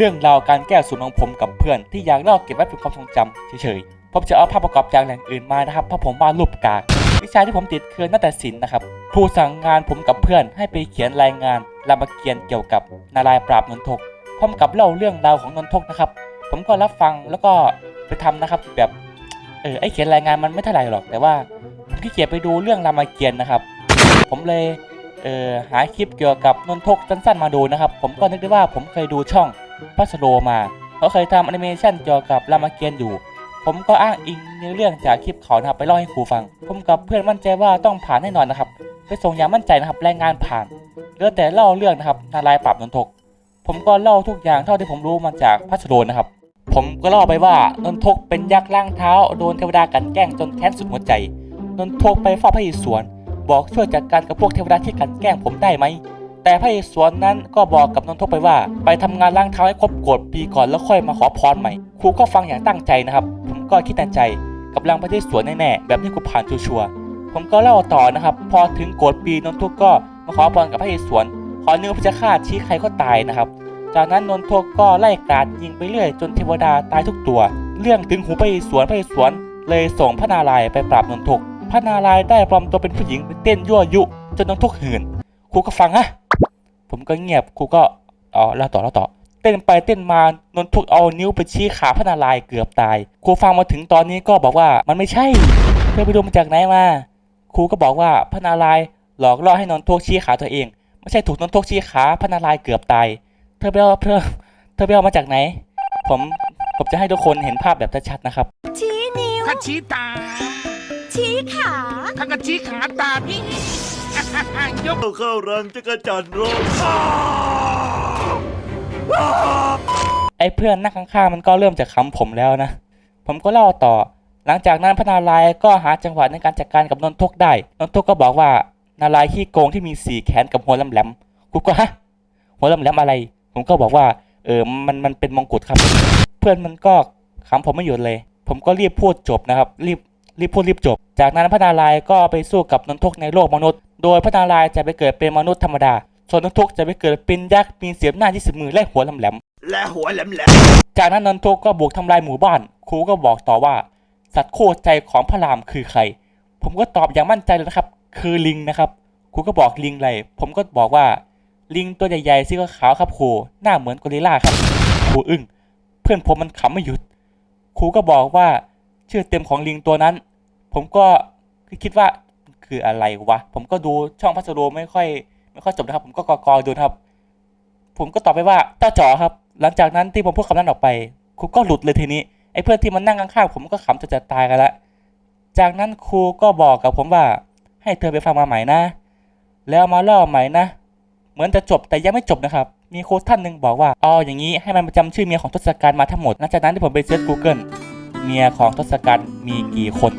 เรื่องราวการแก้สูตรของผมกับเพื่อนที่อยากเล่าเก็บไว้เป็นความทรงจำเฉยๆ ผมจะเอาภาพประกอบจากแหล่งอื่นมานะครับเพราะผมวาดรูปกากวิชาที่ผมติดคือนาฏศิลป์นะครับครูสั่งงานผมกับเพื่อนให้ไปเขียนรายงานรามเกียรติ์เกี่ยวกับนารายปราบนนทกพร้อมกับเล่าเรื่องราวของนนทกนะครับผมก็รับฟังแล้วก็ไปทำนะครับแบบเออไอเขียนรายงานมันไม่เท่าไหร่หรอก แต่ว่าผมขี้เกียจไปดูเรื่องรามเกียรติ์นะครับ ผมเลยเออหาคลิปเกี่ยวกับนนทกสั้นๆมาดูนะครับ ผมก็นึกได้ว่าผมเคยดูช่อง พัสโลมาเขาเคยทำแอนิเมชันเกี่ยวกับรามเกียรติ์อยู่ ผมก็อ้างอิงเนื้อเรื่องจากคลิปเขานะครับไปเล่าให้ครูฟัง ผมกับเพื่อนมั่นใจว่าต้องผ่านแน่นอนนะครับ ไปส่งอย่างมั่นใจนะครับแรายงานผ่านเหลือแต่เล่าเรื่องนะครับนารายปราบนนทก ผมก็เล่าทุกอย่างเท่าที่ผมรู้มาจากพัสโลนะครับ ผมก็เล่าไปว่านนทกเป็นยักษ์ล่างเท้าโดนเทวดากันแกล้งจนแค้นสุดหัวใจนนทกไปเฝ้าพระอิศวรบอกช่วยจัดการกับพวกเทวดาที่กันแกล้งผมได้ไหม แต่พระอิศวรนั้นก็บอกกับนนทกไปว่า ไปทำงานล้างเท้าให้ครบกฎปีก่อนแล้วค่อยมาขอพรใหม่ ครูก็ฟังอย่างตั้งใจนะครับ ผมก็คิดในใจกับลังพระอิศวรแน่ๆแบบนี้กูผ่านชัวร์ๆผมก็เล่าต่อนะครับ พอถึงกฎปีนนทกก็มาขอพรกับพระอิศวรขอเนื้อพระเจ้าข้าชี้ใครก็ตายนะครับจากนั้นนนทกก็ไล่กราดยิงไปเรื่อยจนเทวดาตายทุกตัว เรื่องถึงหูพระอิศวรพระอิศวรเลยส่งพระนารายณ์ไปปราบนนทกพระนารายณ์ได้ปลอมตัวเป็นผู้หญิงไปเต้นยั่วยุจนนนทกหื่นครูก็ฟังฮะ ผมก็เงียบครูก็อ๋อเล่าต่อเล่าต่อ เต้นไปเต้นมานนทกเอานิ้วไปชี้ขาพระนารายณ์เกือบตายครูฟังมาถึงตอนนี้ก็บอกว่ามันไม่ใช่เธอไปดูมาจากไหนมาครูก็บอกว่าพระนารายณ์หลอกล่อให้นนทกชี้ขาตัวเอง ไม่ใช่ถูกนนทกชี้ขาพระนารายณ์เกือบตายเธอไปเอาเธอเธอไปเอามาจากไหน ผมผมจะให้ทุกคนเห็นภาพแบบชัดๆนะครับ ชี้นิ้วถ้าชี้ตา ชี้ขาถ้าก็ชี้ขาตามนี่ ยกเข้าเข้ารังจักรจันทร์ร้องไอ้เพื่อนนั่งข้างๆมันก็เริ่มจะขำผมแล้วนะ ผมก็เล่าต่อ หลังจากนั้นพระนารายณ์ก็หาจังหวะในการจัดการกับนนทกได้ นนทกก็บอกว่า นารายณ์ขี้โกงที่มีสี่แขนกับหัวแหลมๆกูก็ฮะหัวแหลมๆอะไร ผมก็บอกว่า เออมันมันเป็นมงกุฎครับ เพื่อนมันก็ขำผมไม่หยุดเลย ผมก็รีบพูดจบนะครับ รีบ รีบพูดรีบจบ จากนั้นพระนารายณ์ก็ไปสู้กับนนทกในโลกมนุษย์ โดยพระนารายณ์จะไปเกิดเป็นมนุษย์ธรรมดา ส่วนนนทกจะไปเกิดเป็นยักษ์มีเสียมหน้าที่สิบมือและหัวแหลม และหัวแหลมแหลมจากนั้นนนโทกก็บุกทำลายหมู่บ้าน ครูก็บอกต่อว่า สัตว์โคู่ใจของพระรามคือใคร ผมก็ตอบอย่างมั่นใจเลยนะครับ คือลิงนะครับ ครูก็บอกลิงอะไรผมก็บอกว่า ลิงตัวใหญ่ๆสีขาวครับครูหน้าเหมือนกอริลลาครับครูอึ้ง เพื่อนผมมันขำไม่หยุด ครูก็บอกว่า ชื่อเต็มของลิงตัวนั้น ผมก็คิดว่าคืออะไรวะ ผมก็ดูช่องพัสดุไม่ค่อยไม่ค่อยจบนะครับ ผมก็กอกอดูนะครับ ผมก็ตอบไปว่าเจ้าจ๋อครับ หลังจากนั้นที่ผมพูดคำนั้นออกไปครูก็หลุดเลยทีนี้ไอ้เพื่อนที่มันนั่งข้างๆผมก็ขำจะจะตายกันละจากนั้นครูก็บอกกับผมว่า ให้เธอไปฟังมาใหม่นะ แล้วมาเล่าใหม่นะ เหมือนจะจบแต่ยังไม่จบนะครับ มีครูท่านหนึ่งบอกว่าอ๋ออย่างนี้ให้มันประจำชื่อเมียของทศกัณฐ์มาทั้งหมดหลังจากนั้นที่ผมไปเซิร์ช Google เมียของทศกัณฐ์มีกี่คน